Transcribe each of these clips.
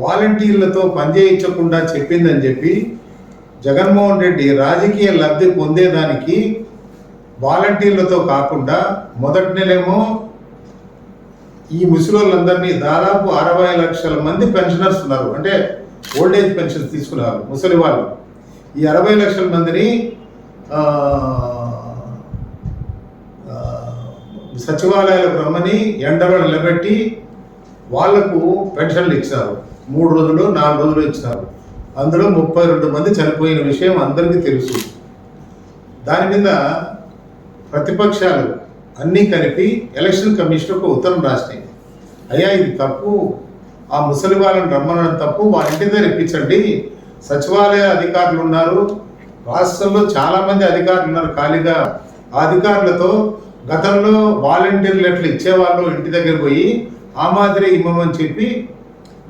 వాలంటీర్లతో పనిచేయించకుండా చెప్పిందని చెప్పి జగన్మోహన్ రెడ్డి రాజకీయ లబ్ధి పొందేదానికి వాలంటీర్లతో కాకుండా మొదటి నెలేమో ఈ ముసలోళ్ళందరినీ దాదాపు అరవై లక్షల మంది పెన్షనర్స్ ఉన్నారు. అంటే ఓల్డ్ ఏజ్ పెన్షన్ తీసుకున్నారు ముసలి వాళ్ళు. ఈ అరవై లక్షల మందిని సచివాలయాలకు రమ్మని ఎండలో నిలబెట్టి వాళ్ళకు పెన్షన్లు ఇచ్చారు. మూడు రోజులు నాలుగు రోజులు ఇచ్చినారు. అందులో ముప్పై రెండు మంది చనిపోయిన విషయం అందరికీ తెలుసు. దాని మీద ప్రతిపక్షాలు అన్నీ కలిపి ఎలక్షన్ కమిషన్ ఒక ఉత్తరం రాసినాయి. అయ్యా ఇది తప్పు. ఆ ముసలి వాళ్ళని రమ్మనడం తప్పు. వాళ్ళ ఇంటి దగ్గర ఇప్పించండి. సచివాలయ అధికారులు ఉన్నారు. రాష్ట్రంలో చాలామంది అధికారులు ఉన్నారు. ఖాళీగా ఆ అధికారులతో గతంలో వాలంటీర్లు ఎట్లా ఇచ్చేవాళ్ళు ఇంటి దగ్గర పోయి ఆ మాదిరి ఇమ్మమని చెప్పి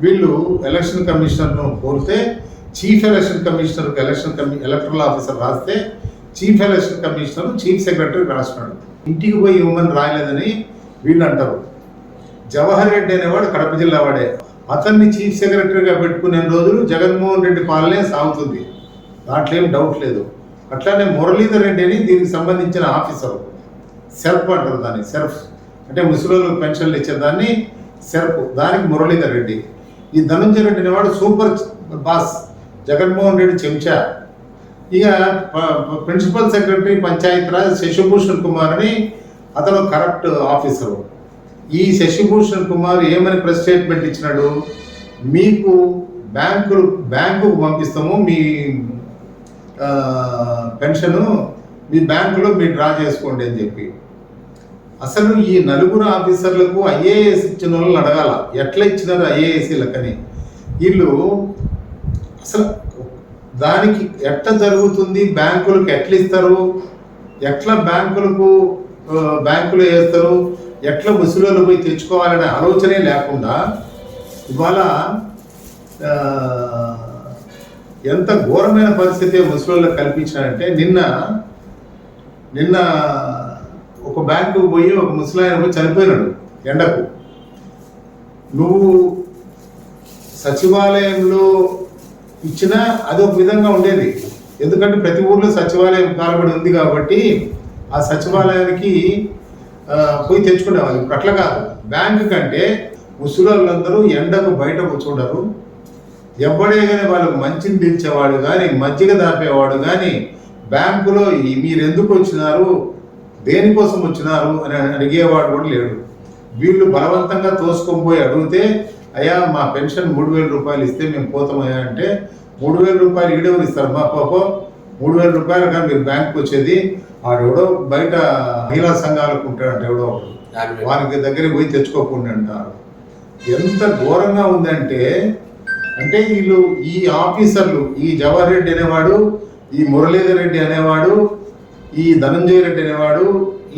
వీళ్ళు ఎలక్షన్ కమిషనర్ను కోరితే చీఫ్ ఎలక్షన్ కమిషనర్కి ఎలక్షన్ కమి ఎలక్టరల్ ఆఫీసర్ రాస్తే chief election commissioner chief secretary రాస్తున్నాడు. ఇంటికి పోయి ఇవ్వమని రాయలేదని వీళ్ళు అంటారు. జవహర్ రెడ్డి అనేవాడు కడప జిల్లా వాడే. అతన్ని చీఫ్ సెక్రటరీగా పెట్టుకునే రోజులు జగన్మోహన్ రెడ్డి పాలనే సాగుతుంది. దాంట్లో ఏం డౌట్ లేదు. అట్లానే మురళీధర్ రెడ్డి అని దీనికి సంబంధించిన ఆఫీసర్ సెర్ప్ అంటారు దాన్ని సెర్ఫ్. అంటే ముసలోళ్ళకి పెన్షన్లు ఇచ్చేదాన్ని సెర్ఫ్ దానికి మురళీధర్ రెడ్డి. ఈ ధనంజయ రెడ్డి అనేవాడు సూపర్ బాస్. జగన్మోహన్ రెడ్డి చెంచా. ఇక ప్రిన్సిపల్ సెక్రటరీ పంచాయతీరాజ్ శశిభూషణ్ కుమార్ అని అతను కరప్ట్ ఆఫీసరు. ఈ శశిభూషణ్ కుమార్ ఏమని ప్రెస్ స్టేట్మెంట్ ఇచ్చినాడు? మీకు బ్యాంకులు బ్యాంకుకు పంపిస్తాము మీ పెన్షను మీ బ్యాంకులో మీరు డ్రా చేసుకోండి అని చెప్పి. అసలు ఈ నలుగురు ఆఫీసర్లకు ఐఏఎస్ ఇచ్చిన వాళ్ళని అడగాల. ఎట్లా ఇచ్చినారు ఐఏఎస్లకని వీళ్ళు అసలు దానికి ఎట్లా జరుగుతుంది? బ్యాంకులకు ఎట్లా ఇస్తారు? ఎట్లా బ్యాంకులకు బ్యాంకులు బ్యాంకులో వేస్తారు? ఎట్లా ముసలిలో పోయి తెచ్చుకోవాలనే ఆలోచనే లేకుండా ఇవాళ ఎంత ఘోరమైన పరిస్థితి ముసలిళ్ళకి కల్పించారంటే నిన్న నిన్న ఒక బ్యాంకుకు పోయి ఒక ముసలాయన పోయి చనిపోయినాడు ఎండకు. నువ్వు సచివాలయంలో ఇచ్చినా అది ఒక విధంగా ఉండేది. ఎందుకంటే ప్రతి ఊర్లో సచివాలయం కాలబడి ఉంది కాబట్టి ఆ సచివాలయానికి పోయి తెచ్చుకునేవాళ్ళు. ఇప్పుడు అట్లా కాదు. బ్యాంకు కంటే ముసలోళ్ళందరూ ఎండకు బయట కూర్చుండరు. ఎవడే కానీ వాళ్ళకు మంచిని దించేవాడు కానీ మజ్జిగ దాపేవాడు కానీ బ్యాంకులో మీరెందుకు మీరు ఎందుకు వచ్చినారు? దేనికోసం వచ్చినారు అని అడిగేవాడు కూడా లేడు. వీళ్ళు బలవంతంగా తోసుకొని పోయి అడిగితే అయ్యా మా పెన్షన్ మూడు వేల రూపాయలు ఇస్తే మేము పోతామయ్యా అంటే మూడు వేల రూపాయలు ఈడెవరు ఇస్తారు? మా పాప మూడు వేల రూపాయలు కానీ మీరు బ్యాంకుకి వచ్చేది ఆడెవడో బయట మహిళా సంఘాలకు ఉంటాడంట ఎవడో ఒకడు. వారికి దగ్గరికి పోయి తెచ్చుకోకుండా అంటారు ఎంత ఘోరంగా ఉందంటే అంటే వీళ్ళు ఈ ఆఫీసర్లు ఈ జవహర్ రెడ్డి అనేవాడు ఈ మురళీధర్ రెడ్డి అనేవాడు ఈ ధనంజయ రెడ్డి అనేవాడు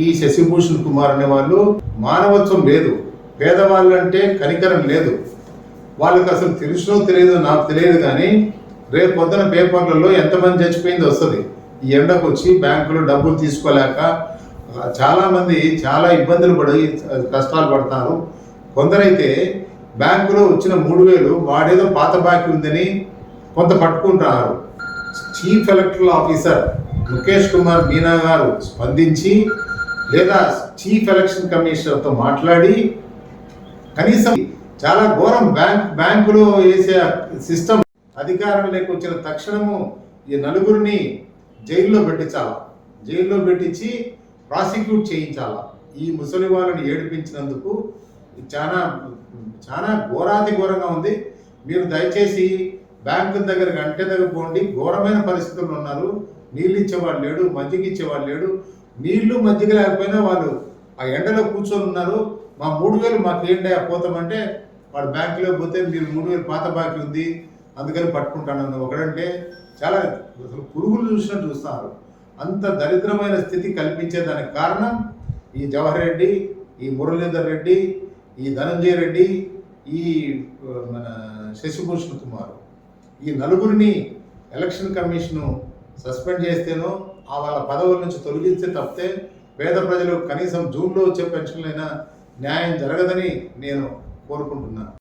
ఈ శశిభూషణ్ కుమార్ అనేవాళ్ళు మానవత్వం లేదు పేదవాళ్ళు అంటే కనికరం లేదు. వాళ్ళకి అసలు తెలుసునో తెలియదో నాకు తెలియదు కానీ రేపు పొద్దున పేపర్లలో ఎంతమంది చచ్చిపోయింది వస్తుంది. ఈ ఎండకు వచ్చి బ్యాంకులో డబ్బులు తీసుకోలేక చాలామంది చాలా ఇబ్బందులు పడి కష్టాలు పడతారు. కొందరైతే బ్యాంకులో వచ్చిన మూడు వేలు వాడేదో పాత బాకీ ఉందని కొంత పట్టుకుంటున్నారు. Chief electoral officer Mukesh Kumar Meena గారు స్పందించి లేదా చీఫ్ ఎలక్షన్ కమిషనర్తో మాట్లాడి కనీసం చాలా ఘోరం బ్యాంక్ బ్యాంకులో వేసే సిస్టమ్ అధికారంలోకి వచ్చిన తక్షణము ఈ నలుగురిని జైల్లో పెట్టించాలా. జైల్లో పెట్టించి ప్రాసిక్యూట్ చేయించాలా. ఈ ముసలి వాళ్ళని ఏడిపించినందుకు చాలా చాలా ఘోరాతి ఘోరంగా ఉంది. మీరు దయచేసి బ్యాంకు దగ్గర గంటే దగ్గర పోండి. ఘోరమైన పరిస్థితుల్లో ఉన్నారు. నీళ్ళు ఇచ్చేవాడు లేడు మజ్జిగ ఇచ్చేవాడు లేడు. నీళ్ళు మజ్జిగ లేకపోయినా వాళ్ళు ఆ ఎండలో కూర్చొని ఉన్నారు. మా మూడు వేలు మాకు ఏంటి పోతామంటే వాడు బ్యాంకులో పోతే మీరు మూడు వేలు పాత బాకీ ఉంది అందుకని పట్టుకుంటాను ఒకడంటే చాలా అసలు పురుగులు చూసినట్టు చూస్తున్నారు అంత దరిద్రమైన స్థితి కల్పించేదానికి కారణం ఈ జవహర్ రెడ్డి ఈ మురళీధర్ రెడ్డి ఈ ధనంజయ రెడ్డి ఈ మన శశిభూషణ్ కుమార్. ఈ నలుగురిని ఎలక్షన్ కమిషను సస్పెండ్ చేస్తేనో ఆ వాళ్ళ పదవుల నుంచి తొలగిస్తే తప్పితే పేద ప్రజలు కనీసం జూన్లో వచ్చే పెన్షన్లైనా న్యాయం జరగదని నేను కోరుకుంటున్నాను.